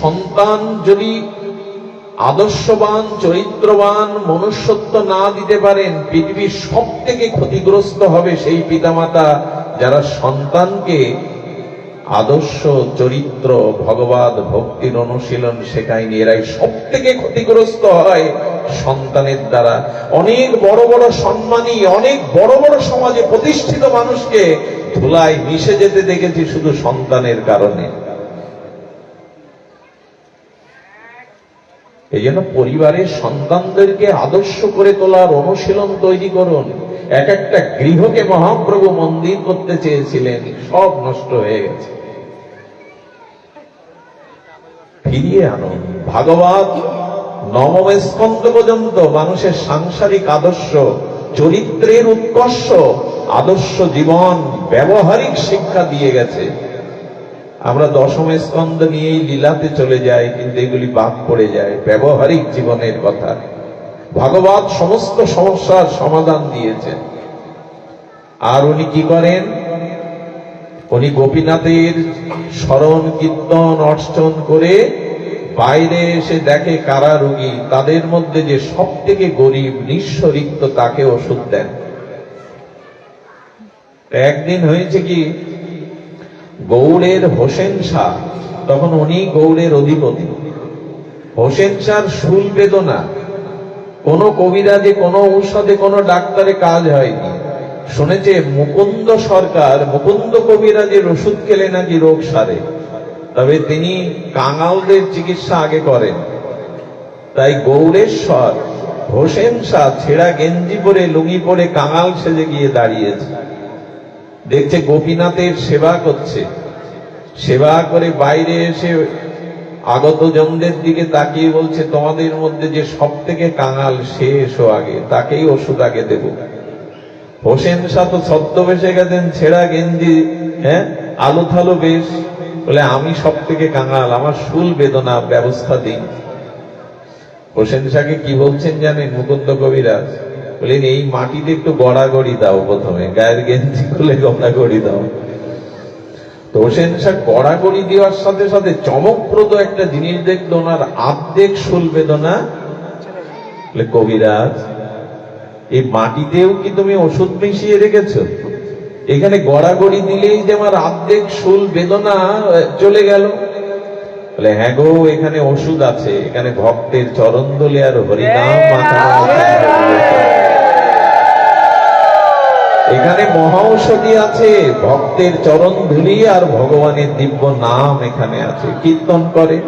সন্তান যদি আদর্শবান, চরিত্রবান, মনুষ্যত্ব না দিতে পারেন, পৃথিবীর সব থেকে ক্ষতিগ্রস্ত হবে সেই পিতামাতা যারা সন্তানকে আদর্শ, চরিত্র, ভগবাদ, ভক্তির অনুশীলন শেখায়নি। এরাই সব থেকে ক্ষতিগ্রস্ত হয় সন্তানের দ্বারা। অনেক বড় বড় সম্মানী, অনেক বড় বড় সমাজে প্রতিষ্ঠিত মানুষকে ধুলায় মিশে যেতে দেখেছি শুধু সন্তানের কারণে। এই জন্য পরিবারের সন্তানদেরকে আদর্শ করে তোলার অনুশীলন তৈরি করুন। এক একটা গৃহকে মহাপ্রভু মন্দির করতে চেয়েছিলেন, সব নষ্ট হয়ে গেছে। ফিরিয়ে আনো। ভাগবত নবম স্কন্ধ পর্যন্ত মানুষের সাংসারিক আদর্শ, চরিত্রের উৎকর্ষ, আদর্শ জীবন, ব্যবহারিক শিক্ষা দিয়ে গেছে। আমরা দশম স্কন্ধ নিয়েই লীলাতে চলে যাই, কিন্তু এগুলি বাদ পড়ে যায়। ব্যবহারিক জীবনের কথা। ভাগবত সমস্ত সমস্যার সমাধান দিয়েছেন। আর উনি কি করেন? উনি গোপীনাথের স্মরণ, কীর্তন, অর্চন করে বাইরে এসে দেখে কারা রুগী, তাদের মধ্যে যে সব থেকে গরিব নিঃস্ব রিক্ত তাকে ওষুধ দেন। একদিন হয়েছে কি গৌড়ের হোসেন শাহ, তখন উনি গৌড়ের অধিপতি। হোসেন শাহর শুল বেদনা। কোন কবিরাজে কোন ঔষধে, কোন ডাক্তারে কাজ হয়নি। শুনেছে, মুকুন্দ সরকার, মুকুন্দ কবিরাজের ওষুধ খেলে নাকি রোগ সারে। তবে তিনি কাঙালদের চিকিৎসা আগে করেন। তাই গৌরেশ্বর হোসেন শাহ ছেঁড়া গেঞ্জি পরে, লুঙ্গি পরে কাঙাল সেজে গিয়ে দাঁড়িয়েছে। দেখছে গোপীনাথের সেবা করছে। সেবা করে বাইরে এসে আগত জনদের দিকে তাকিয়ে বলছে, তোমাদের মধ্যে যে সব থেকে কাঙাল, সে এসো আগে, তাকেই ওষুধ আগে দেব। হোসেন শাহ তো ছদ্মবেশে গেছেন, ছেঁড়া গেঞ্জি হ্যাঁ আলো থালো বেশ। বলে, আমি সব থেকে কাঙাল, আমার শুল বেদনা ব্যবস্থা দিন। হোসেন শাহকে কি বলছেন জানেন, মুকুন্দ কবিরাজ? বলেন এই মাটিতে একটু গড়াগড়ি দাও প্রথমে। গায়ের গেঞ্জি খুলে গড়াগড়ি দাও। তো হোসেন শাহ গড়াগড়ি দেওয়ার সাথে সাথে চমকপ্রদ একটা জিনিস দেখল, ওনার আর্ধেক শুল বেদনা। কবিরাজ, এই মাটিতেও কি তুমি ওষুধ মিশিয়ে রেখেছো? এখানে গড়াগড়ি দিলেই যে আমার আর্ধেক শুল বেদনা চলে গেল। বলে হ্যাঁ গো, এখানে ওষুধ আছে। এখানে ভক্তের চরণ দলে আর হরিনাম আছে। এখানে মহা ঔষধি আছে, ভক্তের চরণ ধুলি আর ভগবানের দিব্য নাম এখানে আছে। কীর্তন করে।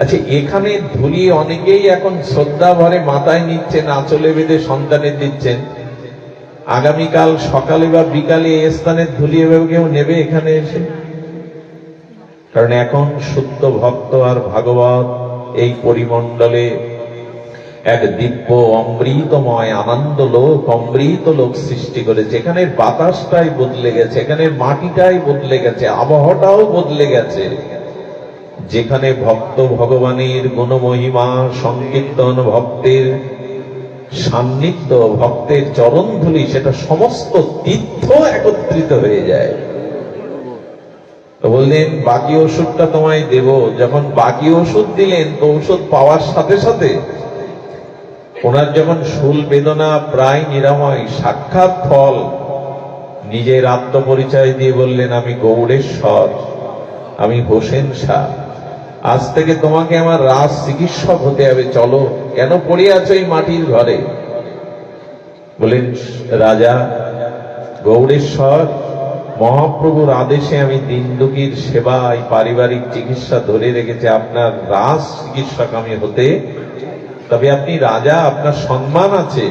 আচ্ছা এখানে ধুলি অনেকেই এখন শ্রদ্ধা ভরে মাথায় নিচ্ছেন, আঁচলে বেঁধে সন্তানের দিচ্ছেন। আগামীকাল সকালে বা বিকালে এই স্থানের ধুলি এভাবে কেউ নেবে এখানে এসে? কারণ এখন শুদ্ধ ভক্ত আর ভাগবত এই পরিমণ্ডলে এক দিব্য, অমৃতময় আনন্দ লোক অমৃত লোক সৃষ্টি করেছে এখানের বাতাসটাই বদলে গেছে এখানে মাটিটাই বদলে গেছে, আবহাওয়াটাও বদলে গেছে, যেখানে ভক্ত ভগবানের গুণমহিমা, সংকীর্তন ভক্তের সান্নিধ্য, ভক্তের চরণধুলি, সেটা সমস্ত তীর্থ একত্রিত হয়ে যায়। বললেন, বাকি ওষুধটা তোমায় দেব। যখন বাকি ওষুধ দিলেন, তো ওষুধ পাওয়ার সাথে সাথে ওনার যখন শুল বেদনা প্রায় নিরাময়, সাক্ষাৎ ফল, নিজের আত্মপরিচয় দিয়ে বললেন, আমি গৌড়েশ্বর, আমি হোসেন শাহ। আজ থেকে তোমাকে আমার রাজ চিকিৎসক হতে হবে। চলো, কেন পড়ে আছো এই মাটির ঘরে? বলেন রাজা, গৌড়েশ্বর, মহাপ্রভুর আদেশে আমি দিন দুঃখীর সেবায় পারিবারিক চিকিৎসা ধরে রেখেছি। আপনার রাজ চিকিৎসক আমি হতে তবে আপনি রাজা, আপনার সম্মান আছে।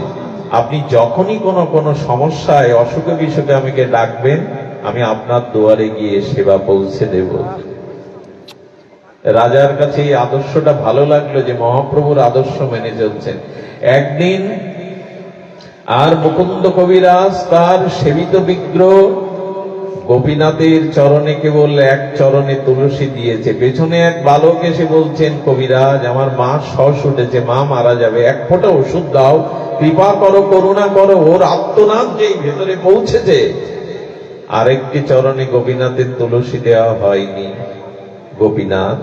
আপনি যখনই কোনো কোনো সমস্যায়, অসুখে বিসুখে আমাকে ডাকবেন, আমি আপনার দুয়ারে গিয়ে সেবা পৌঁছে দেব। রাজার কাছে এই আদর্শটা ভালো লাগল যে মহাপ্রভুর আদর্শ মেনে চলছেন। একদিন আর মুকুন্দ কবিরাজ তার সেবিত বিগ্রহ গোপীনাথের চরণে কেবল এক চরণে তুলসী দিয়েছে। পেছনে এক বালক এসে বলছেন, কবিরাজ, আমার মা শ্বাস উঠেছে, মা মারা যাবে। এক ফোঁটা ওষুধ দাও, কৃপা করো, করুণা করো, ওর আত্মনাথ যেই ভেতরে পৌঁছেছে। আরেকটি চরণে গোপীনাথের তুলসী দেওয়া হয়নি। গোপীনাথ,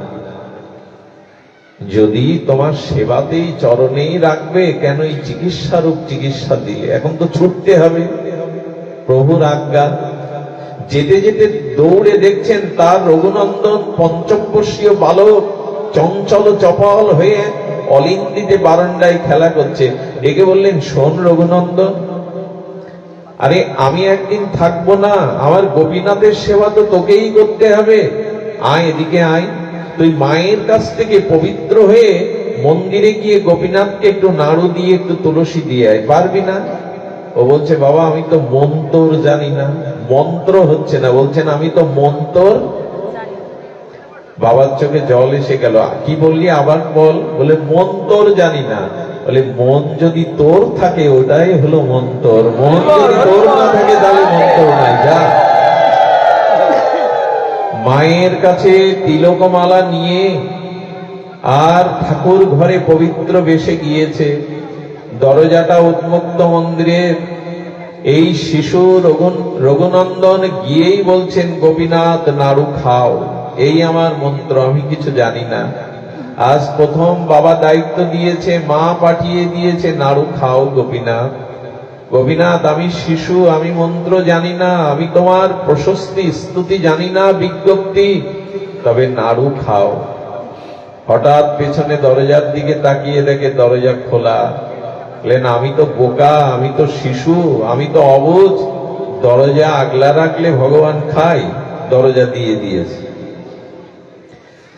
যদি তোমার সেবাতেই চরণেই রাখবে কেন এই চিকিৎসা রূপ চিকিৎসা দিলে? এখন তো ছুটতে হবে। প্রভুর আজ্ঞা যেতে যেতে দৌড়ে দেখছেন তার রঘুনন্দন পঞ্চমবর্ষীয় বালক চঞ্চল চপল হয়ে অলিন্দিতে বারান্দায় খেলা করছে। ডেকে বললেন, শোন রঘুনন্দন, আরে আমি একদিন থাকব না, আমার গোপীনাথের সেবা তো তোকেই করতে হবে। আয় এদিকে আয়। তুই মায়ের কাছ থেকে পবিত্র হয়ে মন্দিরে গিয়ে গোপীনাথকে একটু নাড়ু দিয়ে, একটু তুলসী দিয়ে আয়। পারবি না? ও বলছে, বাবা, আমি তো মন্তর জানি না। মন্ত্র হচ্ছে না, বলছেন, আমি তো মন্তর বাবার চোখে জল এসে গেল। কি বললি? আবার বল। বলে, মন্তর জানি না। বলে, মন যদি তোর থাকে, ওটাই হলো মন্তর। মন যদি তোর না থাকে, তাহলে মন্তর নাই, যা। মায়ের কাছে তিলকমালা নিয়ে আর ঠাকুর ঘরে পবিত্র বেশে গিয়েছে। দরজাটা উন্মুক্ত মন্দিরের এই শিশু রঘু- রঘুনন্দন গিয়েই বলছেন, গোপীনাথ, নাড়ু খাও। এই আমার মন্ত্র, আমি কিছু জানি না। আজ প্রথম বাবা দায়িত্ব দিয়েছে মা পাঠিয়ে দিয়েছে, নাড়ু খাও গোপীনাথ। গোপীনাথ, আমি শিশু, আমি মন্ত্র জানি না, আমি তোমার প্রশস্তি, স্তুতি জানি না, বিজ্ঞপ্তি। তবে নাড়ু খাও। হঠাৎ পেছনে দরজার দিকে তাকিয়ে দেখে দরজা খোলা। বললেন আমি তো বোকা, আমি তো শিশু, আমি তো অবুঝ। দরজা আগলা রাখলে ভগবান খাই দরজা দিয়ে দিয়েছে।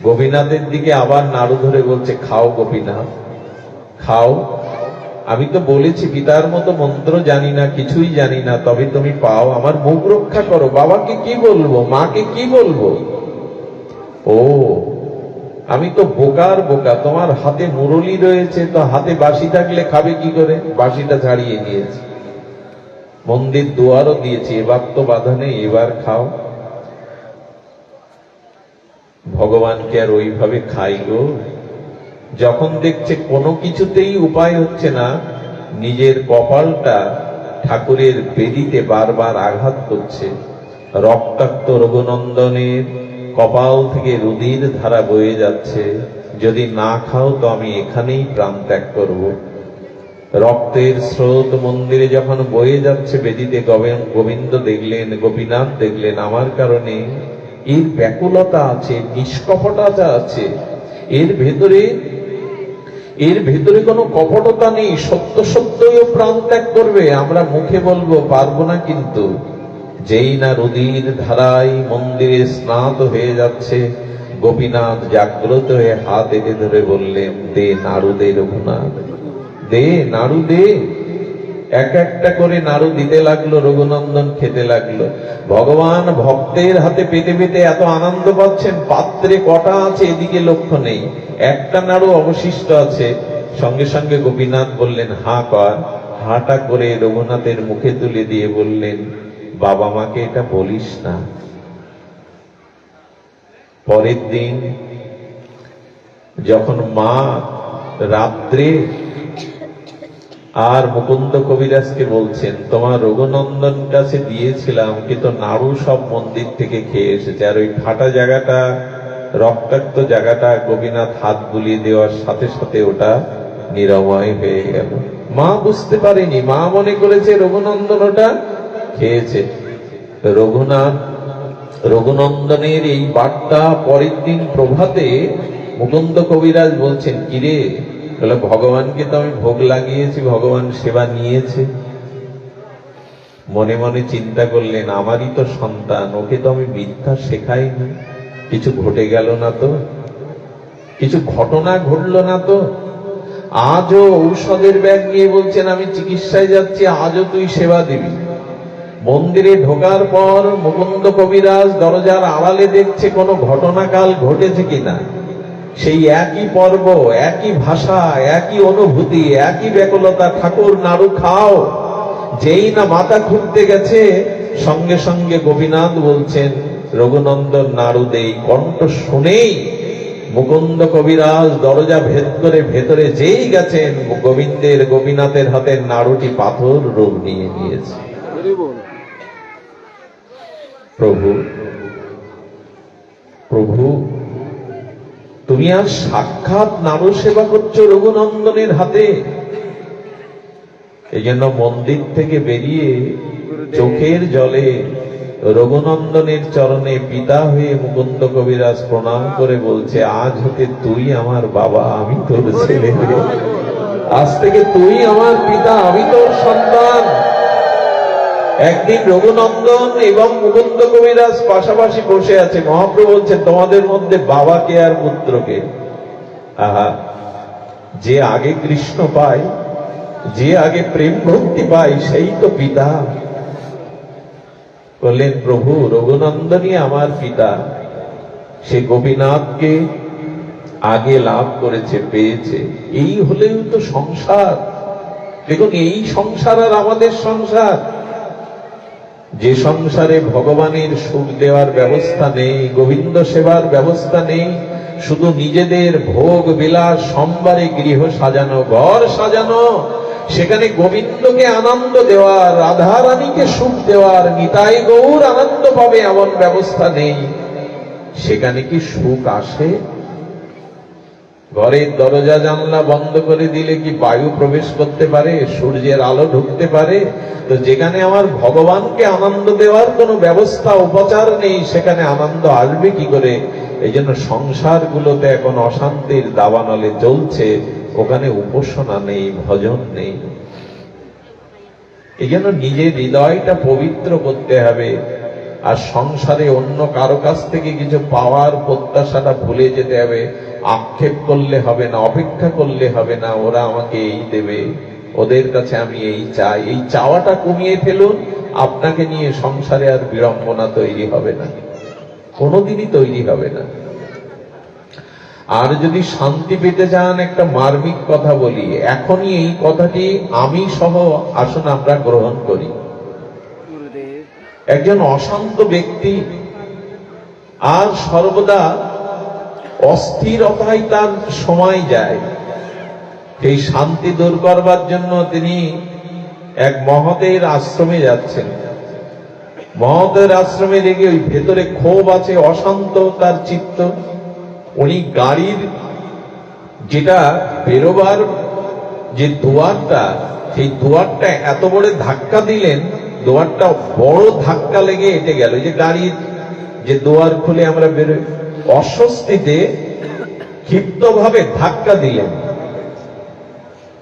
গোপীনাথের দিকে আবার নাড়ু ধরে বলছে, খাও গোপীনাথ, খাও। আমি তো বলেছি পিতার মতো মন্ত্র জানি না, কিছুই জানি না, তবে তুমি পাও, আমার মুখ রক্ষা করো। বাবাকে কি বলব? মাকে কি বলব? ও আমি তো বোকার বোকা, তোমার হাতে মুরলি রয়েছে, তো হাতে বাসি থাকলে খাবে কি করে? বাসিটা ছাড়িয়ে নিয়েছি মন্দির দুয়ারও দিয়েছি, এবার তো বাধা নেই, এবার খাও। ভগবানকে আর ওইভাবে খাই গো। যখন দেখছে কোনো কিছুতেই উপায় হচ্ছে না, নিজের কপালটা ঠাকুরের বেদিতে বারবার আঘাত করছে। রক্তাক্ত রঘুনন্দনের কপাল থেকে রুদির ধারা বয়ে যাচ্ছে। যদি না খাও, তো আমি এখানেই প্রাণ ত্যাগ করব। রক্তের স্রোত মন্দিরে যখন বয়ে যাচ্ছে বেদিতে গোবিন্দ দেখলেন, গোপীনাথ দেখলেন, আমার কারণে এর ব্যাকুলতা আছে, নিষ্কপটতা আছে। এর ভেতরে এর ভেতরে কোনো কপটতা নেই, সত্য সত্যই প্রাণ ত্যাগ করবে। আমরা মুখে বলব, পারব না কিন্তু। যেই না রুদির ধারায় মন্দিরে স্নাত হয়ে যাচ্ছে, গোপীনাথ জাগ্রত হয়ে হাত এটে ধরে বললেন, দে নাড়ু দে রঘুনাথ দে নাড়ু দে এক একটা করে নাড়ু দিতে লাগল, রঘুনন্দন খেতে লাগল। ভগবান ভক্তের হাতে পেতে পেতে এত আনন্দ পাচ্ছেন, পাত্রে কটা আছে এদিকে লক্ষ্য নেই। একটা নাড়ু অবশিষ্ট আছে। সঙ্গে সঙ্গে গোপীনাথ বললেন, হা কর। হাটা করে রঘুনাথের মুখে তুলে দিয়ে বললেন বাবা মাকে এটা বলিস না। পরের দিন যখন মা রাত্রে আর মুকুন্দ কবিরাজকে বলছেন, তোমার রঘুনন্দন কাছে দিয়েছিলাম, কিন্তু নাড়ু সব মন্দির থেকে খেয়ে এসেছে। আর ওই ফাটা জায়গাটা, রক্তাক্ত জায়গাটা গোপীনাথ হাত বুলিয়ে দেওয়ার সাথে সাথে ওটা নিরাময় হয়ে গেল। মা বুঝতে পারেনি। মা মনে করেছে রঘুনন্দন ওটা খেয়েছে। রঘুনাথ, রঘুনন্দনের এই বার্তা পরের দিন প্রভাতে মুকুন্দ কবিরাজ বলছেন, কিরে, তাহলে ভগবানকে তো আমি ভোগ লাগিয়েছি, ভগবান সেবা নিয়েছে। মনে মনে চিন্তা করলেন, আমারই তো সন্তান, ওকে তো আমি মিথ্যা শেখাইনি। কিছু ঘটে গেল না তো? কিছু ঘটনা ঘটলো না তো? আজও ঔষধের ব্যাগ নিয়ে বলছেন, আমি চিকিৎসায় যাচ্ছি, আজও তুই সেবা দিবি মন্দিরে ঢোকার পর মুকুন্দ কবিরাজ দরজার আড়ালে দেখছে কোনো ঘটনাকাল ঘটেছে কিনা। সেই একই পর্ব, একই ভাষা, একই অনুভূতি, একই ব্যাকুলতা, ঠাকুর নাড়ু খাও। যেই না মাথা খুঁড়তে গেছে, সঙ্গে সঙ্গে গোপীনাথ বলছেন, রঘুনন্দন নাড়ু দেই, কণ্ঠ শুনেই। মুকুন্দ কবিরাজ দরজা ভেদ করে ভেতরে যেই গেছেন, গোবিন্দের, গোপীনাথের হাতের নাড়ুটি পাথর রূপ নিয়ে নিয়েছে। প্রভু প্রভু, তুমি আর সাক্ষাৎ নারু সেবা করছ রঘুনন্দনের হাতে। এই জন্য মন্দির থেকে বেরিয়ে চোখের জলে রঘুনন্দনের চরণে পিতা হয়ে মুকুন্দ কবিরাজ প্রণাম করে বলছে, আজ হতে তুই আমার বাবা, আমি তোর ছেলে আজ থেকে তুই আমার পিতা, আমি তোর সন্তান। একদিন রঘুনন্দন এবং মুকুন্দ কবিরাজ পাশাপাশি বসে আছে। মহাপ্রভু বলছেন, তোমাদের মধ্যে বাবাকে আর পুত্রকে আহা, যে আগে কৃষ্ণ পায়, যে আগে প্রেম ভক্তি পায়, সেই তো পিতা। বললেন, প্রভু, রঘুনন্দনই আমার পিতা। সে গোপীনাথকে আগে লাভ করেছে, পেয়েছে। এই হলেও তো সংসার। দেখুন, এই সংসার আর আমাদের সংসার। যে সংসারে ভগবানের সুখ দেওয়ার ব্যবস্থা নেই, গোবিন্দ সেবার ব্যবস্থা নেই, শুধু নিজেদের ভোগ বিলাস সোমবারে গৃহ সাজানো, ঘর সাজানো, সেখানে গোবিন্দকে আনন্দ দেওয়ার, রাধারানীকে সুখ দেওয়ার, নিতাই গৌর আনন্দ পাবে এমন ব্যবস্থা নেই। সেখানে কি সুখ আসে? ঘরের দরজা জানলা বন্ধ করে দিলে কি বায়ু প্রবেশ করতে পারে? সূর্যের আলো ঢুকতে পারে? তো যেখানে আমার ভগবানকে আনন্দ দেওয়ার কোনো ব্যবস্থা, উপচার নেই, সেখানে আনন্দ আসবে কি করে? এই জন্য সংসারগুলোতে এখন অশান্তির দাবানলে চলছে ওখানে উপাসনা নেই, ভজন নেই। এই জন্য নিজের হৃদয়টা পবিত্র করতে হবে। আর সংসারে অন্য কারও কাছ থেকে কিছু পাওয়ার প্রত্যাশাটা ভুলে যেতে হবে। আক্ষেপ করলে হবে না অপেক্ষা করলে হবে না ওরা আমাকে এই দেবে ওদের কাছে আমি এই চাই। এই চাওয়াটা কমিয়ে ফেলুন আপনাকে নিয়ে সংসারে আর বিড়ম্বনা তৈরি হবে না কোনোদিনই তৈরি হবে না। আর যদি শান্তি পেতে চান একটা মার্মিক কথা বলি এখনই এই কথাটি আমি সহ আসুন আমরা গ্রহণ করি। একজন অশান্ত ব্যক্তি আর সর্বদা অস্থিরতায় তার সময় যায়। সেই শান্তি দূর করবার জন্য তিনি এক মহতের আশ্রমে যাচ্ছেন। মহতের আশ্রমে দেখে ওই ভেতরে ক্ষোভ আছে, অশান্ত তার চিত্ত। উনি গাড়ির যেটা বেরোবার যে দুয়ারটা, সেই দুয়ারটা এত বড় ধাক্কা দিলেন, দুয়ারটা বড় ধাক্কা লেগে এটে গেল। যে গাড়ির যে দুয়ার খুলে আমরা বেরোই। অস্বস্তিতে ক্ষিপ্ত ভাবে ধাক্কা দিলেন।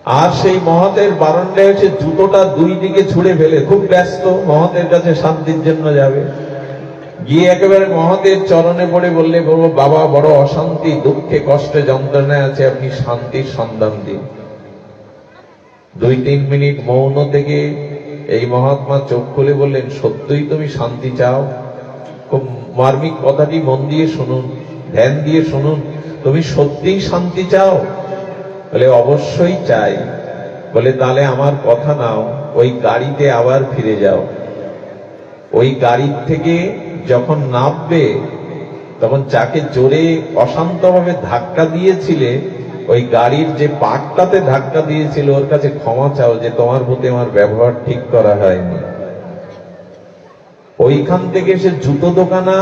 আর সেই মহতের বারান্দায় এসে জুতোটা দুই দিকে ছুড়ে ফেলে, খুব ব্যস্ত, মহতের কাছে শান্তির জন্য যাবে। গিয়ে একেবারে মহতের চরণে পড়ে বললে বলব বাবা বড় অশান্তি, দুঃখে, কষ্টে, যন্ত্রণায় আছে, আপনি শান্তির সন্ধান দিন। দুই তিন মিনিট মৌন থেকে এই মহাত্মা চোখ খুলে বললেন, সত্যই তুমি শান্তি চাও? মার্মিক কথাটি মন দিয়ে শুনুন, ধ্যান দিয়ে শুনুন। তুমি সত্যিই শান্তি চাও? বলে, অবশ্যই চাই। বলে তাহলে আমার কথা নাও, ওই গাড়িতে আবার ফিরে যাও। ওই গাড়ির থেকে যখন নামবে, তখন যাকে জোরে অশান্তভাবে ধাক্কা দিয়েছিলে, ওই গাড়ির যে পাকটাতে ধাক্কা দিয়েছিল, ওর কাছে ক্ষমা চাও যে তোমার প্রতি আমার ব্যবহার ঠিক করা হয়নি। ওইখান থেকে সে জুতো দোকানা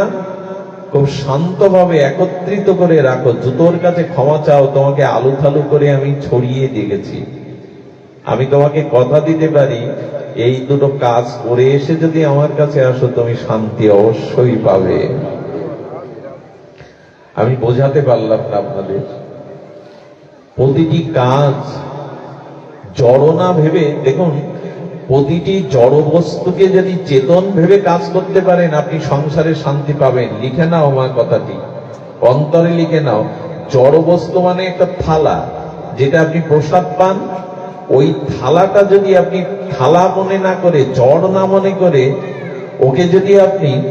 খুব শান্তভাবে একত্রিত করে রাখো। জুতোর কাছে ক্ষমা চাও, তোমাকে আলু থালু করে আমি ছড়িয়ে দিয়েছি। আমি তোমাকে কথা দিতে পারি, এই দুটো কাজ করে এসে যদি আমার কাছে আসো, তুমি শান্তি অবশ্যই পাবে। আমি বোঝাতে পারলাম না আপনাদের। প্রতিটি কাজ জড় না ভেবে, দেখুন প্রতিটি জড় বস্তুকে যদি চেতন ভেবে কাজ করতে পারেন, আপনি সংসারে শান্তি পাবেন। লিখে নাও মা কথাটি। অন্তরে লিখে নাও। জড় বস্তু মানে একটা থালা, যেটা আপনি প্রসাদ পান। ওই থালাটা যদি আপনি থালা মনে না করে, জড় না মনে করে, ওকে যদি আপনি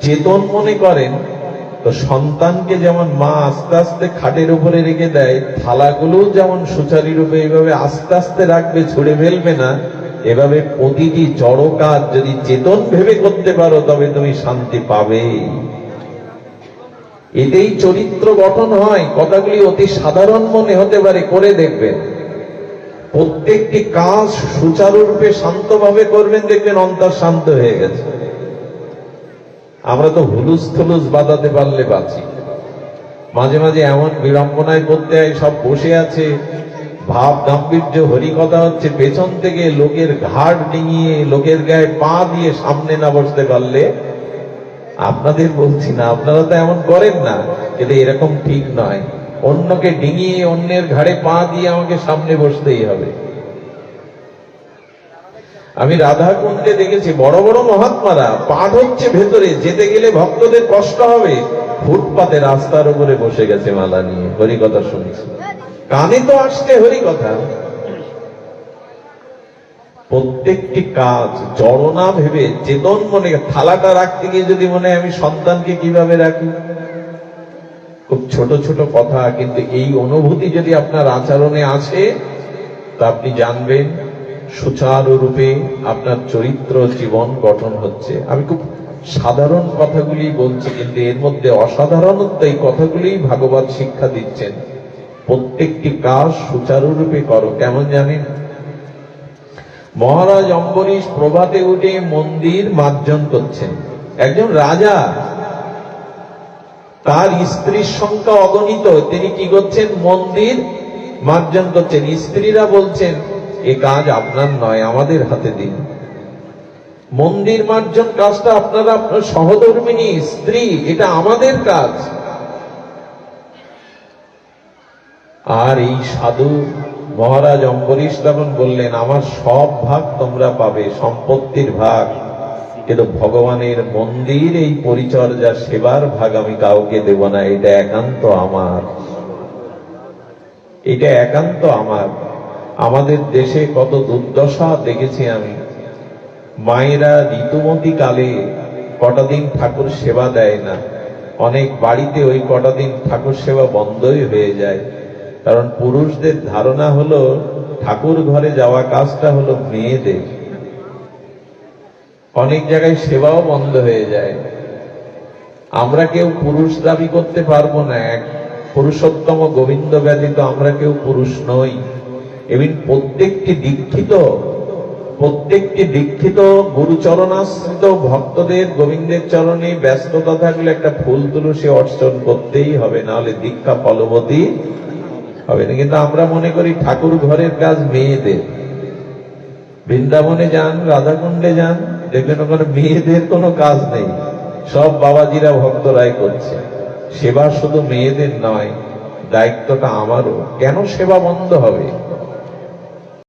চেতন মনে করেন তো সন্তানকে যেমন মা আস্তে আস্তে খাটের উপরে রেখে দেয় থালাগুলো যেমন সুচারী রূপে এইভাবে আস্তে আস্তে রাখবে, ছুড়ে ফেলবে না, এভাবে প্রতিটি জড় কাজ যদি চেতন ভেবে করতে পারো, তবে তুমি শান্তি পাবে। এতেই চরিত্র গঠন হয়। কথাগুলি অতি সাধারণ মনে হতে পারে, করে দেখবেন। প্রত্যেকটি কাজ সুচারুরূপে শান্তভাবে করবেন, দেখবেন অন্তর শান্ত হয়ে গেছে। আমরা তো হুলুস থুলুস বাঁধাতে পারলে বাঁচি। মাঝে মাঝে এমন বিড়ম্বনায় হয় সব বসে আছে, ভাব গাম্ভীর্য হরিকথা হচ্ছে, পেছন থেকে লোকের ঘাট ডিঙিয়ে, লোকের গায়ে পা দিয়ে সামনে না বসতে পারলে আপনাদের বলছি না, আপনারা তো এমন করেন না, কিন্তু এরকম ঠিক নয়। অন্যকে ডিঙিয়ে, অন্যের ঘাড়ে পা দিয়ে আমাকে সামনে বসতেই হবে। আমি রাধা কুণ্ডে দেখেছি, বড় বড় মহাত্মারা পাঠ হচ্ছে ভেতরে, যেতে গেলে ভক্তদের কষ্ট হবে। ফুটপাতে রাস্তার উপরে বসে গেছে মালা নিয়ে, হরিকথা শুনছে। কানে তো আসছে হরিকথা। প্রত্যেকটি কাজ জড় না ভেবে চেতন মনে থালাটা রাখতে গিয়ে যদি মনে আমি সন্তানকে কীভাবে রাখি? খুব ছোট ছোট কথা, কিন্তু এই অনুভূতি যদি আপনার আচরণে আসে, তা আপনি জানবেন। সুচারুরূপে আপনার চরিত্র জীবন গঠন হচ্ছে। আমি খুব সাধারণ কথাগুলি বলছি, কিন্তু এর মধ্যে অসাধারণত্ব এই কথাগুলি ভাগবত শিক্ষা দিচ্ছেন। প্রত্যেকটি কাজ সুচারুরূপে করো, কেমন জানেন? মহারাজ অম্বরীশ প্রভাতে উঠে মন্দির মার্জন করছেন। একজন রাজা, তার স্ত্রীর সংখ্যা অগণিত, তিনি কি করছেন? মন্দির মার্জন করছেন। স্ত্রীরা বলছেন এ কাজ আপনার নয়, আমাদের হাতে দিন। মন্দির মার্জন কাজটা আপনারা আপনার সহধর্মিনী, স্ত্রী, এটা আমাদের কাজ। আর এই সাধু মহারাজ অম্বরীশ তখন বললেন, আমার সব ভাগ তোমরা পাবে, সম্পত্তির ভাগ। কিন্তু ভগবানের মন্দির, এই পরিচর্যা, সেবার ভাগ আমি কাউকে দেব না, এটা একান্ত আমার। এটা একান্ত আমার। আমাদের দেশে কত দুর্দশা দেখেছি আমি। মায়েরা ঋতুমতি কালে কটা দিন ঠাকুর সেবা দেয় না। অনেক বাড়িতে ওই কটা দিন ঠাকুর সেবা বন্ধই হয়ে যায়। কারণ পুরুষদের ধারণা হলো, ঠাকুর ঘরে যাওয়া কাজটা হলো মেয়েদের। অনেক জায়গায় সেবাও বন্ধ হয়ে যায়। আমরা কেউ পুরুষ দাবি করতে পারব না। এক পুরুষোত্তম গোবিন্দ ব্যতীত আমরা কেউ পুরুষ নই। এবং প্রত্যেকটি দীক্ষিত প্রত্যেকটি দীক্ষিত গুরুচরণাশ্রিত ভক্তদের, গোবিন্দের চরণে ব্যস্ততা থাকলে একটা ফুল তুলসী অর্চন করতেই হবে, নাহলে দীক্ষা ফলবতী হবে না। কিন্তু আমরা মনে করি ঠাকুর ঘরের কাজ মেয়েদের। বৃন্দাবনে যান, রাধাকুণ্ডে যান, দেখবেন ওখানে মেয়েদের কোনো কাজ নেই। সব বাবাজিরা ভক্তরাই করছে। সেবা শুধু মেয়েদের নয়, দায়িত্বটা আমারও। কেন সেবা বন্ধ হবে?